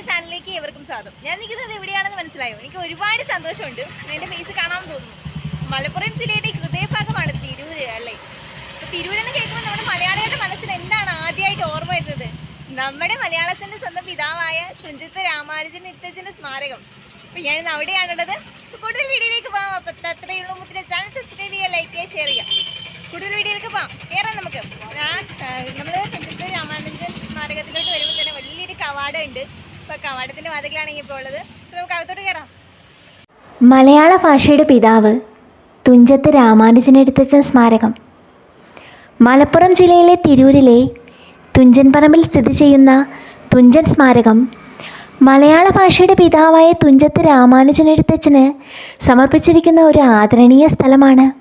എന്റെ ചാനലിലേക്ക് ഏവർക്കും സ്വാഗതം. ഞാൻ നിൽക്കുന്നത് എവിടെയാണെന്ന് മനസ്സിലായോ? എനിക്ക് ഒരുപാട് സന്തോഷമുണ്ട്. എന്റെ ഫേസ് കാണാൻ തോന്നുന്നു. മലപ്പുറം ജില്ലയുടെ ഹൃദയഭാഗമാണ് തിരൂര് അല്ലേ? തിരൂരെന്ന് കേൾക്കുമ്പോൾ നമ്മുടെ മലയാളികളുടെ മനസ്സിൽ എന്താണ് ആദ്യമായിട്ട് ഓർമ്മ വരുന്നത്? നമ്മുടെ മലയാളത്തിന്റെ സ്വന്തം പിതാവായ തുഞ്ചത്ത് രാമാനുജൻ ഇത്തച്ചന്റെ സ്മാരകം. അപ്പോൾ ഞാനിന്ന് അവിടെയാണുള്ളത്. കൂടുതൽ വീഡിയോയിലേക്ക് പോകാം. അപ്പോൾ അത്രയുള്ള മുത്തിന്റെ ചാനൽ സബ്സ്ക്രൈബ് ചെയ്യുക ലൈക്ക് ചെയ്യുക ഷെയർ ചെയ്യുക. കൂടുതൽ വീഡിയോയിലേക്ക് പോകാം. കയറാം നമുക്ക്. ഞാൻ നമ്മൾ തുഞ്ചത്ത് രാമാനുജൻ സ്മാരകത്തിലോട്ട് വരുമ്പോൾ തന്നെ വലിയൊരു കവാടം ഉണ്ട്. നമുക്ക് അകത്തോട്ട് കയറാം മലയാള ഭാഷയുടെ പിതാവ് തുഞ്ചത്ത് രാമാനുജനെടുത്തച്ഛൻ സ്മാരകം. മലപ്പുറം ജില്ലയിലെ തിരൂരിലെ തുഞ്ചൻ പറമ്പിൽ സ്ഥിതി ചെയ്യുന്ന തുഞ്ചൻ സ്മാരകം മലയാള ഭാഷയുടെ പിതാവായ തുഞ്ചത്ത് രാമാനുജനെടുത്തച്ഛന് സമർപ്പിച്ചിരിക്കുന്ന ഒരു ആദരണീയ സ്ഥലമാണ്.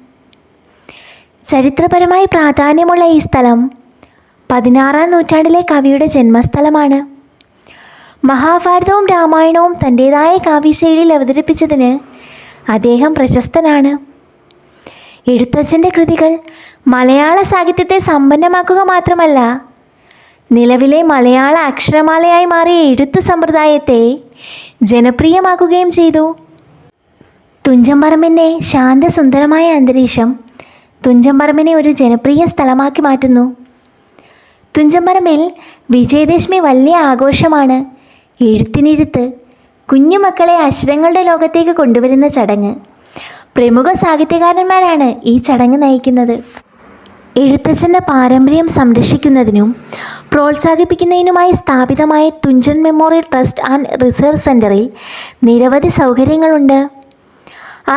ചരിത്രപരമായി പ്രാധാന്യമുള്ള ഈ സ്ഥലം പതിനാറാം നൂറ്റാണ്ടിലെ കവിയുടെ ജന്മസ്ഥലമാണ്. മഹാഭാരതവും രാമായണവും തന്റേതായ കാവ്യശൈലിയിൽ അവതരിപ്പിച്ചതിന് അദ്ദേഹം പ്രശസ്തനാണ്. എഴുത്തച്ഛന്റെ കൃതികൾ മലയാള സാഹിത്യത്തെ സമ്പന്നമാക്കുക മാത്രമല്ല നിലവിലെ മലയാള അക്ഷരമാലയായി മാറിയ എഴുത്തു സമ്പ്രദായത്തെ ജനപ്രിയമാക്കുകയും ചെയ്തു. തുഞ്ചമ്പറമ്പിന്റെ ശാന്തസുന്ദരമായ അന്തരീക്ഷം തുഞ്ചമ്പറമ്പിനെ ഒരു ജനപ്രിയ സ്ഥലമാക്കി മാറ്റുന്നു. തുഞ്ചമ്പറമ്പിൽ വിജയദശമി വലിയ ആഘോഷമാണ്. എഴുത്തിനിരുത്ത് കുഞ്ഞുമക്കളെ അക്ഷരങ്ങളുടെ ലോകത്തേക്ക് കൊണ്ടുവരുന്ന ചടങ്ങ്. പ്രമുഖ സാഹിത്യകാരന്മാരാണ് ഈ ചടങ്ങ് നയിക്കുന്നത്. എഴുത്തച്ഛന്റെ പാരമ്പര്യം സംരക്ഷിക്കുന്നതിനും പ്രോത്സാഹിപ്പിക്കുന്നതിനുമായി സ്ഥാപിതമായ Thunchan memorial trust and research സെന്ററിൽ നിരവധി സൗകര്യങ്ങളുണ്ട്.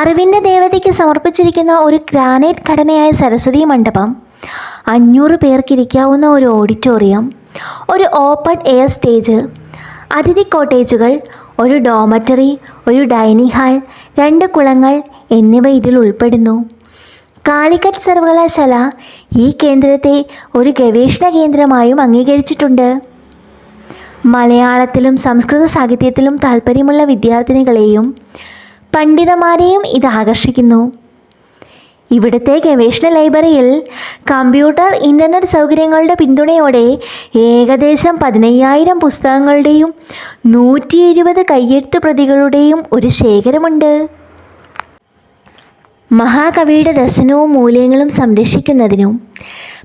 അറിവിന്റെ ദേവതയ്ക്ക് സമർപ്പിച്ചിരിക്കുന്ന ഒരു ഗ്രാനൈറ്റ് ഘടനയായ സരസ്വതി മണ്ഡപം അഞ്ഞൂറ് പേർക്കിരിക്കാവുന്ന ഒരു ഓഡിറ്റോറിയം ഒരു ഓപ്പൺ എയർ സ്റ്റേജ് അതിഥി കോട്ടേജുകൾ ഒരു ഡോമറ്ററി ഒരു ഡൈനിങ് ഹാൾ രണ്ട് കുളങ്ങൾ എന്നിവ ഇതിൽ ഉൾപ്പെടുന്നു. കാലിക്കറ്റ് സർവകലാശാല ഈ കേന്ദ്രത്തെ ഒരു ഗവേഷണ കേന്ദ്രമായും അംഗീകരിച്ചിട്ടുണ്ട്. മലയാളത്തിലും സംസ്കൃത സാഹിത്യത്തിലും താല്പര്യമുള്ള വിദ്യാർത്ഥിനികളെയും പണ്ഡിതന്മാരെയും ഇത് ആകർഷിക്കുന്നു. ഇവിടുത്തെ ഗവേഷണ ലൈബ്രറിയിൽ കമ്പ്യൂട്ടർ ഇന്റർനെറ്റ് സൗകര്യങ്ങളുടെ പിന്തുണയോടെ ഏകദേശം പതിനയ്യായിരം പുസ്തകങ്ങളുടെയും നൂറ്റി ഇരുപത് കയ്യെഴുത്ത് പ്രതികളുടെയും ഒരു ശേഖരമുണ്ട്. മഹാകവിയുടെ ദർശനവും മൂല്യങ്ങളും സംരക്ഷിക്കുന്നതിനും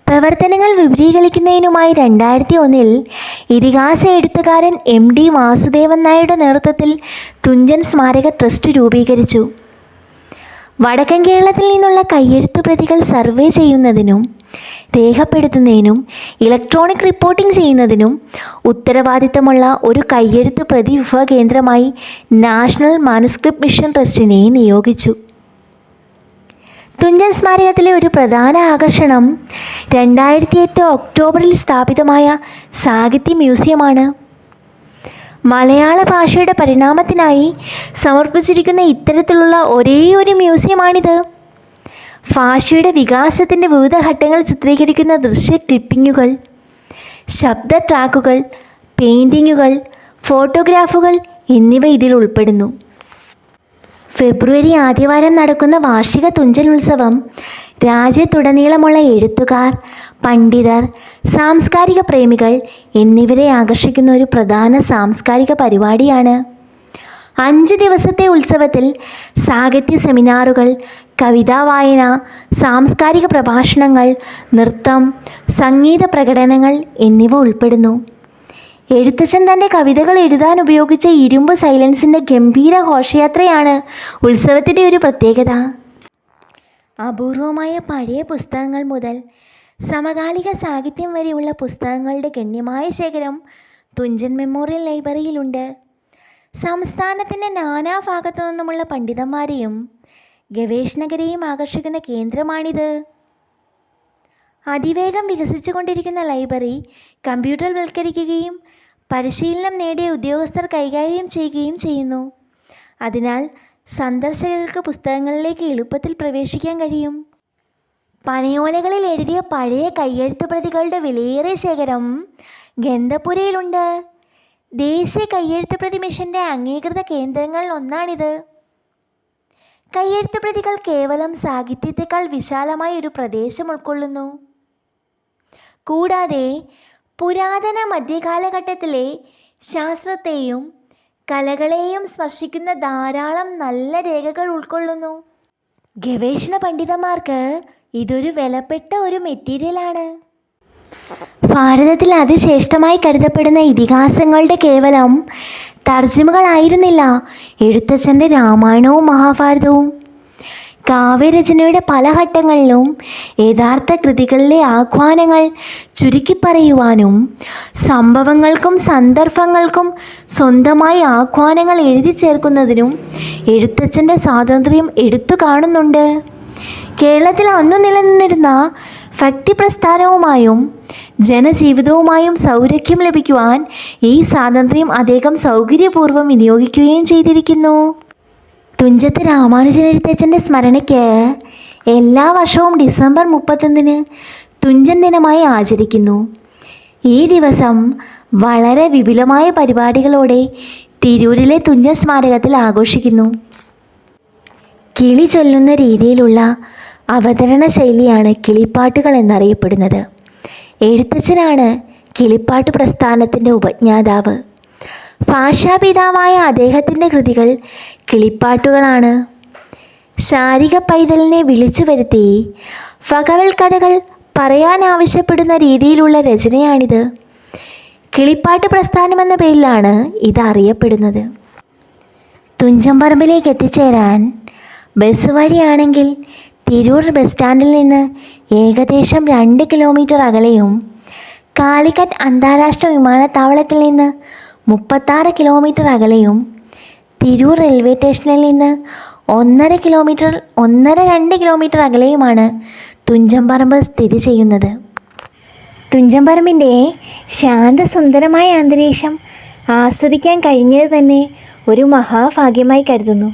പ്രവർത്തനങ്ങൾ വിപുലീകരിക്കുന്നതിനുമായി രണ്ടായിരത്തി ഒന്നിൽ ഇതിഹാസ എഴുത്തുകാരൻ എം ഡി വാസുദേവൻ നായരുടെ നേതൃത്വത്തിൽ തുഞ്ചൻ സ്മാരക ട്രസ്റ്റ് രൂപീകരിച്ചു. വടക്കൻ കേരളത്തിൽ നിന്നുള്ള കയ്യെഴുത്ത് പ്രതികൾ സർവേ ചെയ്യുന്നതിനും രേഖപ്പെടുത്തുന്നതിനും ഇലക്ട്രോണിക് റിപ്പോർട്ടിംഗ് ചെയ്യുന്നതിനും ഉത്തരവാദിത്തമുള്ള ഒരു കയ്യെഴുത്ത് പ്രതി വിഭവ കേന്ദ്രമായി നാഷണൽ മാനുസ്ക്രിപ്റ്റ് മിഷൻ ട്രസ്റ്റിനെ നിയോഗിച്ചു. തുഞ്ചൻ സ്മാരകത്തിലെ ഒരു പ്രധാന ആകർഷണം രണ്ടായിരത്തി എട്ട് ഒക്ടോബറിൽ സ്ഥാപിതമായ സാഹിത്യ മ്യൂസിയമാണ്. മലയാള ഭാഷയുടെ പരിണാമത്തിനായി സമർപ്പിച്ചിരിക്കുന്ന ഇത്തരത്തിലുള്ള ഒരേ ഒരു മ്യൂസിയമാണിത്. ഭാഷയുടെ വികാസത്തിന്റെ വിവിധ ഘട്ടങ്ങൾ ചിത്രീകരിക്കുന്ന ദൃശ്യ ക്ലിപ്പിങ്ങുകൾ ശബ്ദ ട്രാക്കുകൾ പെയിന്റിങ്ങുകൾ ഫോട്ടോഗ്രാഫുകൾ എന്നിവ ഇതിൽ ഉൾപ്പെടുന്നു. ഫെബ്രുവരി ആദ്യവാരം നടക്കുന്ന വാർഷിക തുഞ്ചൻ ഉത്സവം രാജ്യത്തുടനീളമുള്ള എഴുത്തുകാർ പണ്ഡിതർ സാംസ്കാരിക പ്രേമികൾ എന്നിവരെ ആകർഷിക്കുന്ന ഒരു പ്രധാന സാംസ്കാരിക പരിപാടിയാണ്. അഞ്ച് ദിവസത്തെ ഉത്സവത്തിൽ സാഹിത്യ സെമിനാറുകൾ കവിതാ വായന സാംസ്കാരിക പ്രഭാഷണങ്ങൾ നൃത്തം സംഗീത പ്രകടനങ്ങൾ എന്നിവ ഉൾപ്പെടുന്നു. എഴുത്തച്ഛൻ തന്റെ കവിതകൾ എഴുതാൻ ഉപയോഗിച്ച ഇരുമ്പ് സൈലൻസിന്റെ ഗംഭീര ഘോഷയാത്രയാണ് ഉത്സവത്തിന്റെ ഒരു പ്രത്യേകത. അപൂർവമായ പഴയ പുസ്തകങ്ങൾ മുതൽ സമകാലിക സാഹിത്യം വരെയുള്ള പുസ്തകങ്ങളുടെ ഗണ്യമായ ശേഖരം തുഞ്ചൻ മെമ്മോറിയൽ ലൈബ്രറിയിലുണ്ട്. സംസ്ഥാനത്തിന്റെ നാനാഭാഗത്തു നിന്നുമുള്ള പണ്ഡിതന്മാരെയും ഗവേഷകരെയും ആകർഷിക്കുന്ന കേന്ദ്രമാണിത്. അതിവേഗം വികസിച്ചുകൊണ്ടിരിക്കുന്ന ലൈബ്രറി കമ്പ്യൂട്ടർവൽക്കരിക്കുകയും പരിശീലനം നേടിയ ഉദ്യോഗസ്ഥർ കൈകാര്യം ചെയ്യുകയും ചെയ്യുന്നു. അതിനാൽ സന്ദർശകർക്ക് പുസ്തകങ്ങളിലേക്ക് എളുപ്പത്തിൽ പ്രവേശിക്കാൻ കഴിയും. പനയോലകളിൽ എഴുതിയ പഴയ കയ്യെഴുത്ത് പ്രതികളുടെ വിലയേറിയ ശേഖരം ഗന്ധപുരയിലുണ്ട്. ദേശീയ കയ്യെഴുത്ത് പ്രതി മിഷന്റെ അംഗീകൃത കേന്ദ്രങ്ങളിൽ ഒന്നാണിത്. കയ്യെഴുത്ത് പ്രതികൾ കേവലം സാഹിത്യത്തെക്കാൾ വിശാലമായ ഒരു പ്രദേശം ഉൾക്കൊള്ളുന്നു. കൂടാതെ പുരാതന മധ്യകാലഘട്ടത്തിലെ ശാസ്ത്രത്തെയും കലകളെയും സ്പർശിക്കുന്ന ധാരാളം നല്ല രേഖകൾ ഉൾക്കൊള്ളുന്നു. ഗവേഷണ പണ്ഡിതന്മാർക്ക് ഇതൊരു വിലപ്പെട്ട ഒരു മെറ്റീരിയലാണ് ഭാരതത്തിൽ അതിശ്രേഷ്ഠമായി കരുതപ്പെടുന്ന ഇതിഹാസങ്ങളുടെ കേവലം തർജിമകളായിരുന്നില്ല എഴുത്തച്ഛന്റെ രാമായണവും മഹാഭാരതവും. കാവ്യരചനയുടെ പല ഘട്ടങ്ങളിലും യഥാർത്ഥ കൃതികളിലെ ആഹ്വാനങ്ങൾ ചുരുക്കി പറയുവാനും സംഭവങ്ങൾക്കും സന്ദർഭങ്ങൾക്കും സ്വന്തമായി ആഹ്വാനങ്ങൾ എഴുതി ചേർക്കുന്നതിനും എഴുത്തച്ഛന്റെ സ്വാതന്ത്ര്യം എടുത്തു കാണുന്നുണ്ട്. കേരളത്തിൽ അന്നു നിലനിന്നിരുന്ന ഭക്തി പ്രസ്ഥാനവുമായും ജനജീവിതവുമായും സൗരഖ്യം ലഭിക്കുവാൻ ഈ സ്വാതന്ത്ര്യം അദ്ദേഹം സൗകര്യപൂർവം വിനിയോഗിക്കുകയും ചെയ്തിരിക്കുന്നു. തുഞ്ചത്ത് രാമാനുജനെഴുത്തച്ഛന്റെ സ്മരണയ്ക്ക് എല്ലാ വർഷവും ഡിസംബർ മുപ്പത്തൊന്നിന് തുഞ്ചൻ ദിനമായി ആചരിക്കുന്നു. ഈ ദിവസം വളരെ വിപുലമായ പരിപാടികളോടെ തിരൂരിലെ തുഞ്ചൻ സ്മാരകത്തിൽ ആഘോഷിക്കുന്നു. കിളി ചൊല്ലുന്ന രീതിയിലുള്ള അവതരണ ശൈലിയാണ് കിളിപ്പാട്ടുകൾ എന്നറിയപ്പെടുന്നത്. എഴുത്തച്ഛനാണ് കിളിപ്പാട്ട് പ്രസ്ഥാനത്തിന്റെ ഉപജ്ഞാതാവ്. ഭാഷാപിതാവായ അദ്ദേഹത്തിന്റെ കൃതികൾ കിളിപ്പാട്ടുകളാണ്. ശാരിക പൈതലിനെ വിളിച്ചു വരുത്തി ഫകവൽ കഥകൾ പറയാൻ രീതിയിലുള്ള രചനയാണിത്. കിളിപ്പാട്ട് പ്രസ്ഥാനം എന്ന പേരിലാണ് ഇത് അറിയപ്പെടുന്നത്. തുഞ്ചമ്പറമ്പിലേക്ക് എത്തിച്ചേരാൻ ബസ് വഴിയാണെങ്കിൽ തിരൂർ ബസ് സ്റ്റാൻഡിൽ നിന്ന് ഏകദേശം രണ്ട് കിലോമീറ്റർ അകലെയും കാലിക്കറ്റ് അന്താരാഷ്ട്ര വിമാനത്താവളത്തിൽ നിന്ന് മുപ്പത്താറ് കിലോമീറ്റർ അകലെയും തിരൂർ റെയിൽവേ സ്റ്റേഷനിൽ നിന്ന് ഒന്നര കിലോമീറ്റർ ഒന്നര രണ്ട് കിലോമീറ്റർ അകലെയുമാണ് തുഞ്ചമ്പറമ്പ് സ്ഥിതി ചെയ്യുന്നത്. തുഞ്ചമ്പറമ്പിന്റെ ശാന്തസുന്ദരമായ അന്തരീക്ഷം ആസ്വദിക്കാൻ കഴിഞ്ഞത് തന്നെ ഒരു മഹാഭാഗ്യമായി കരുതുന്നു.